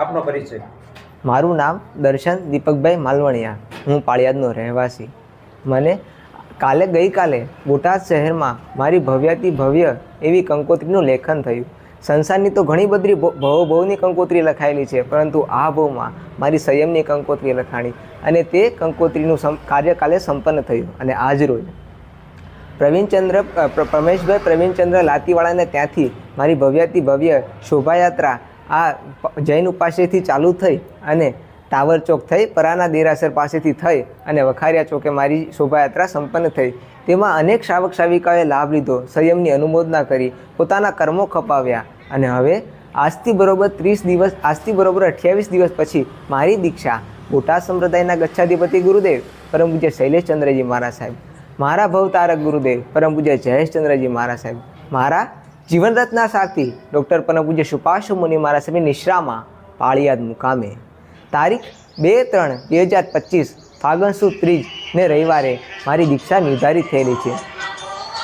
આપનો પરિચય. મારું નામ દર્શન દીપકભાઈ માલવણિયા. હું પાળિયાદનો રહેવાસી. મને કાલે ગઈકાલે બોટાદ શહેરમાં મારી ભવ્યાતિ ભવ્ય એવી કંકોત્રીનું લેખન થયું. સંસારની તો ઘણી બધી ભવ ભવ ભવની કંકોત્રી લખાયેલી છે, પરંતુ આ ભવમાં મારી સંયમની કંકોત્રી લખાણી અને તે કંકોત્રીનું સં કાર્ય સંપન્ન થયું અને આજ રોજ. પ્રવીણચંદ્ર પ્રમેશભાઈ પ્રવીણચંદ્ર લાતીવાળાને ત્યાંથી મારી ભવ્યાતિ ભવ્ય શોભાયાત્રા આ જૈન ઉપાસેથી ચાલુ થઈ અને ટાવર ચોક થઈ, પરાના દેરાસર પાસેથી થઈ અને વખારિયા ચોકે મારી શોભાયાત્રા સંપન્ન થઈ. તેમાં અનેક શ્રાવક શ્રાવિકાઓએ લાભ લીધો, સંયમની અનુમોદના કરી, પોતાના કર્મો ખપાવ્યા અને હવે આજથી બરોબર ત્રીસ દિવસ, આજથી બરોબર અઠ્યાવીસ દિવસ પછી મારી દીક્ષા બોટાદ સંપ્રદાયના ગચ્છાધિપતિ ગુરુદેવ પરમ પૂજ્ય શૈલેષચંદ્રજી મહારાજ સાહેબ. મારા ભવતારક ગુરુદેવ પરમ પૂજ્ય જયેશચંદ્રજી મહારાજ સાહેબ. મારા જીવનરત્ના સાથી ડૉક્ટર પનપૂજ્ય સુપાશુ મુનિ મહારાજ સમય નિશ્રામાં પાળિયાદ મુકામે. તારીખ બે ત્રણ બે હજાર પચીસ ફાગણ સુદ ત્રીજ ને રવિવારે મારી દીક્ષા નિર્ધારિત થયેલી છે.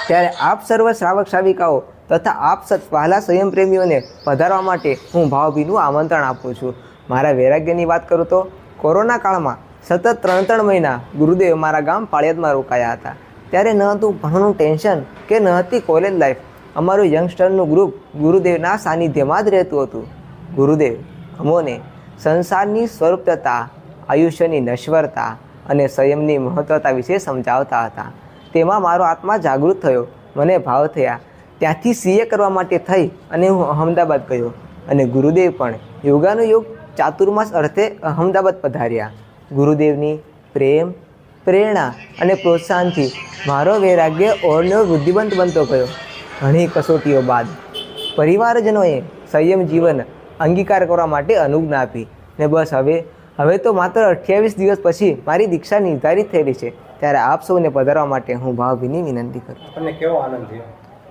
ત્યારે આપ સર્વ શ્રાવક શ્રાવિકાઓ તથા આપ સત પહેલાં સંયમ પ્રેમીઓને પધારવા માટે હું ભાવભીનું આમંત્રણ આપું છું. મારા વૈરાગ્યની વાત કરું તો કોરોના કાળમાં સતત ત્રણ ત્રણ મહિના ગુરુદેવ મારા ગામ પાળિયાદમાં રોકાયા હતા. ત્યારે ન હતું ભણવાનું ટેન્શન કે ન હતી કોલેજ લાઈફ અમારું યંગસ્ટરનું ગ્રુપ ગુરુદેવના સાનિધ્યમાં જ રહેતું હતું. ગુરુદેવ, અમોને સંસારની સ્વરૂપતા, આયુષ્યની નશ્વરતા અને સંયમની મહત્વતા વિશે સમજાવતા હતા. તેમાં મારો આત્મા જાગૃત થયો, મને ભાવ થયા. ત્યાંથી સીએ કરવા માટે થઈ અને હું અહમદાબાદ ગયો અને ગુરુદેવ પણ યોગાનો યોગ ચાતુર્માસ અર્થે અહમદાબાદ પધાર્યા. ગુરુદેવની પ્રેમ, પ્રેરણા અને પ્રોત્સાહનથી મારો વૈરાગ્ય ઓરનો વૃદ્ધિવંત બનતો ગયો. ઘણી કસોટીઓ બાદ પરિવારજનોએ સંયમ જીવન અંગીકાર કરવા માટે અનુજ્ઞા આપી ને બસ હવે હવે તો માત્ર અઠ્યાવીસ દિવસ પછી મારી દીક્ષા નિર્ધારિત થયેલી છે. ત્યારે આપ સૌને પધારવા માટે હું ભાવભીની વિનંતી કરું તમને કેવો આનંદ થયો?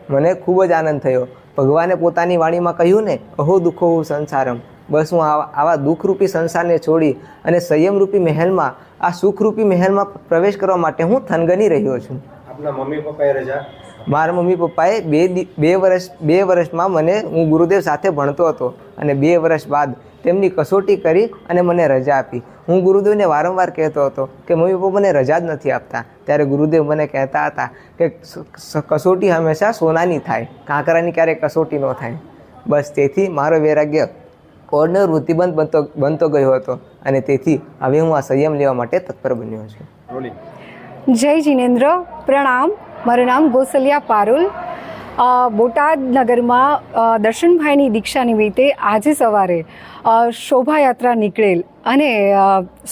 મને ખૂબ જ આનંદ થયો. ભગવાને પોતાની વાણીમાં કહ્યું ને અહો દુઃખો હું સંસારમ. બસ હું આવા આવા દુઃખરૂપી સંસારને છોડી અને સંયમરૂપી મહેલમાં આ સુખરૂપી મહેલમાં પ્રવેશ કરવા માટે હું થનગની રહ્યો છું. આપના મમ્મી પપ્પાએ રજા? મારા મમ્મી પપ્પાએ બે બે વર્ષ, બે વર્ષમાં મને હું ગુરુદેવ સાથે ભણતો હતો અને બે વર્ષ બાદ તેમની કસોટી કરી અને મને રજા આપી. હું ગુરુદેવને વારંવાર કહેતો હતો કે, મમ્મી પપ્પા, મને રજા જ નથી આપતા. ત્યારે ગુરુદેવ મને કહેતા હતા કે કસોટી હંમેશા સોનાની થાય, કાંકરાની ક્યારેય કસોટી ન થાય. બસ તેથી મારો વૈરાગ્ય કોર્નર વૃત્તિબંધ બનતો બનતો ગયો હતો અને તેથી હવે હું આ સંયમ લેવા માટે તત્પર બન્યો છું. જય જિનેન્દ્ર, પ્રણામ. મારું નામ ગોસલિયા પારુલ. બોટાદ નગરમાં દર્શનભાઈની દીક્ષા નિમિત્તે આજે સવારે શોભાયાત્રા નીકળેલ. અને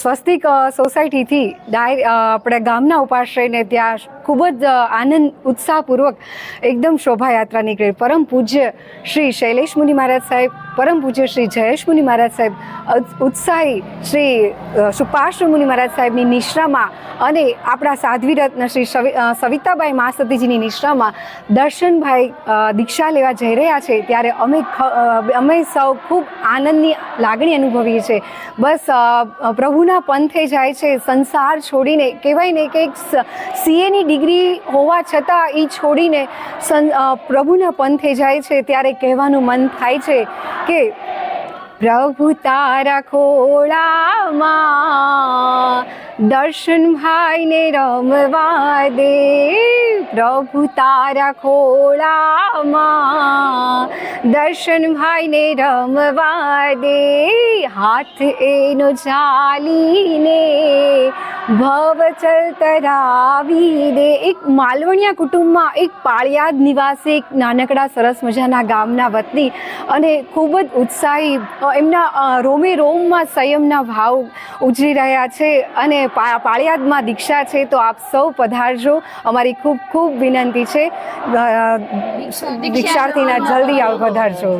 સ્વસ્તિક સોસાયટીથી ડાય આપણે ગામના ઉપાશ્રયને ત્યાં ખૂબ જ આનંદ, ઉત્સાહપૂર્વક એકદમ શોભાયાત્રા નીકળી. પરમ પૂજ્ય શ્રી શૈલેષ મુનિ મહારાજ સાહેબ, પરમ પૂજ્ય શ્રી જયેશ મુનિ મહારાજ સાહેબ ઉત્સાહી શ્રી સુપાશ્ર મુનિ મહારાજ સાહેબની નિશ્રામાં અને આપણા સાધ્વી રત્ન શ્રી સવિતાબાઈ મહાસતીજીની નિશ્રામાં દર્શનભાઈ દીક્ષા લેવા જઈ રહ્યા છે. ત્યારે અમે અમે સૌ ખૂબ આનંદની લાગણી અનુભવીએ છીએ. બસ પ્રભુના પંથે જાય છે, સંસાર છોડીને. કહેવાય ને કે સીએની ડિગ્રી હોવા છતાં એ છોડીને સં પ્રભુના પંથે જાય છે, ત્યારે કહેવાનું મન થાય છે કે પ્રભુ તારા ખોળામાં દર્શન ભાઈને રમવા દે. પ્રભુ તારા ખોળામાં દર્શન ભાઈને રમવા દે. હાથ એનો ચાલીને ભવ ચલતરાવી દે એક માલવણિયા કુટુંબમાં એક પાળિયાદ નિવાસી એક નાનકડા સરસ મજાના ગામના વતની અને ખૂબ જ ઉત્સાહી એમના રોમે રોમમાં સંયમના ભાવ ઉજરી રહ્યા છે અને પાળિયાદમાં દીક્ષા છે તો આપ સૌ પધારજો. અમારી ખૂબ ખૂબ વિનંતી છે. દીક્ષાર્થીના જલ્દી આવ પધારજો.